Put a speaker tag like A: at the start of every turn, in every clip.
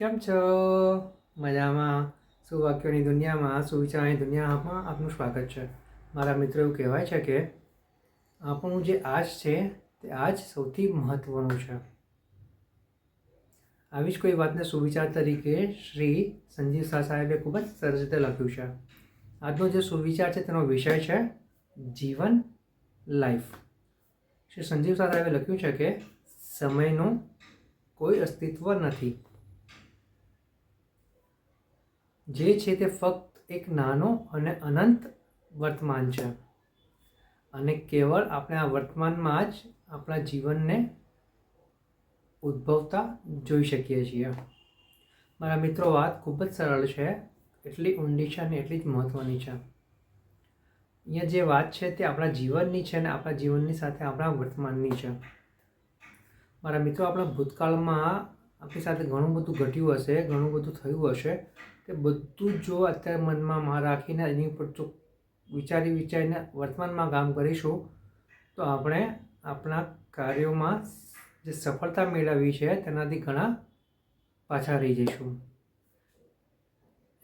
A: કેમ છો? મજામાં. સુવાક્યોની દુનિયામાં, સુવિચારની દુનિયામાં આપનું સ્વાગત છે. મારા મિત્રો એવું કહેવાય છે કે આપણું જે આજ છે, તે આજ સૌથી મહત્ત્વનું છે. આવી જ કોઈ વાતને સુવિચાર તરીકે શ્રી સંજીવ શાહ સાહેબે ખૂબ જ સરસ રીતે લખ્યું છે. આજનો જે સુવિચાર છે, તેનો વિષય છે જીવન લાઈફ. શ્રી સંજીવ શાહ સાહેબે લખ્યું છે કે સમયનું કોઈ અસ્તિત્વ નથી. જે છે તે ફક્ત એક નાનો અને અનંત વર્તમાન છે. અને કેવળ આપણે આ વર્તમાનમાં જ આપણા જીવનને ઉદ્ભવતા જોઈ શકીએ છીએ. મારા મિત્રો, વાત ખૂબ જ સરળ છે. એટલી ઊંડી છે અને એટલી જ મહત્ત્વની છે. અહીંયા જે વાત છે તે આપણા જીવનની છે અને આપણા જીવનની સાથે આપણા વર્તમાનની છે. મારા મિત્રો, આપણા ભૂતકાળમાં આપણી સાથે ઘણું બધું ઘટ્યું હશે, ઘણું બધું થયું હશે. તે બધું જો અત્યારે મનમાં રાખીને એની ઉપર જો વિચારી વિચારીને વર્તમાનમાં કામ કરીશું, તો આપણે આપણા કાર્યોમાં જે સફળતા મેળવવી છે, તેનાથી ઘણા પાછા રહી જઈશું.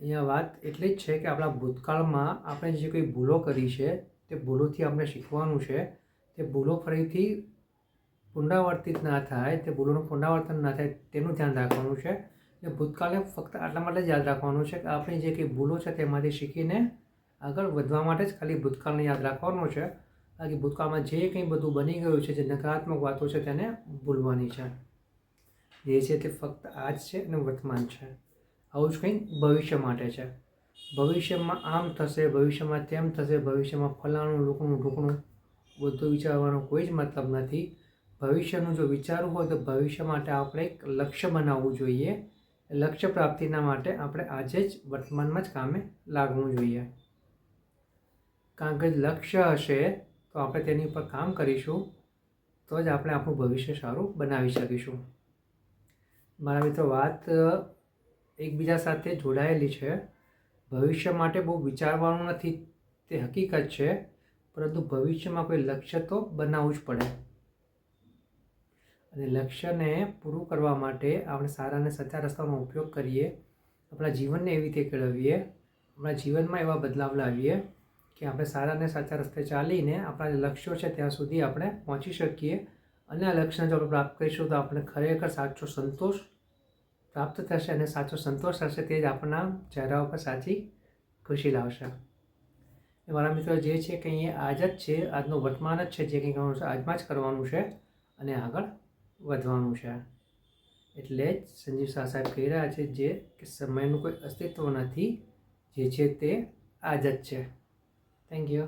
A: અહીંયા વાત એટલી જ છે કે આપણા ભૂતકાળમાં આપણે જે કોઈ ભૂલો કરી છે, તે ભૂલોથી આપણે શીખવાનું છે. તે ભૂલો ફરીથી પુનરાવર્તિત ના થાય, તે ભૂલોનું પુનરાવર્તન ના થાય, તેનું ધ્યાન રાખવાનું છે. એ ભૂતકાળને ફક્ત આટલા માટે જ યાદ રાખવાનું છે કે આપણી જે કંઈ ભૂલો છે તેમાંથી શીખીને આગળ વધવા માટે જ ખાલી ભૂતકાળને યાદ રાખવાનું છે. બાકી ભૂતકાળમાં જે કંઈ બધું બની ગયું છે, જે નકારાત્મક વાતો છે તેને ભૂલવાની છે. જે છે તે ફક્ત આજ છે અને વર્તમાન છે. આવું જ કંઈ ભવિષ્ય માટે છે. ભવિષ્યમાં આમ થશે, ભવિષ્યમાં તેમ થશે, ભવિષ્યમાં ફલાણું, લોકોનું ઢોકણું, બધું વિચારવાનો કોઈ જ મતલબ નથી. ભવિષ્યનું જો વિચારવું હોય તો ભવિષ્ય માટે આપણે એક લક્ષ્ય બનાવવું જોઈએ. લક્ષ્ય પ્રાપ્તિના માટે આપણે આજે જ વર્તમાનમાં જ કામે લાગવું જોઈએ. કારણ કે લક્ષ્ય હશે તો આપણે તેની ઉપર કામ કરીશું, તો જ આપણે આપણું ભવિષ્ય સારું બનાવી શકીશું. મારા મિત્રો, વાત એકબીજા સાથે જોડાયેલી છે. ભવિષ્ય માટે બહુ વિચારવાનું નથી, તે હકીકત છે. પરંતુ ભવિષ્યમાં કોઈ લક્ષ્ય તો બનાવવું જ પડે. અને લક્ષ્યને પૂરું કરવા માટે આપણે સારા અને સાચા રસ્તાનો ઉપયોગ કરીએ, આપણા જીવનને એવી રીતે કેળવીએ, આપણા જીવનમાં એવા બદલાવ લાવીએ કે આપણે સારા અને સાચા રસ્તે ચાલીને આપણા જે લક્ષ્યો છે ત્યાં સુધી આપણે પહોંચી શકીએ અને આ લક્ષ્યને જો આપણે પ્રાપ્ત કરીશું તો આપણે ખરેખર સાચો સંતોષ પ્રાપ્ત થશે અને સાચો સંતોષ થશે તે જ આપણા ચહેરા ઉપર સાચી ખુશી લાવશે. એ મારા મિત્રો જે છે કે અહીંયા આજ જ છે, આજનું વર્તમાન જ છે, જે કંઈ કરવાનું છે, આજમાં જ કરવાનું છે અને આગળ વધવાનું છે. એટલે જ સંજીવ શાહ સાહેબ કહી રહ્યા છે જે કે સમયનું કોઈ અસ્તિત્વ નથી, જે છે તે આજ જ છે. Thank you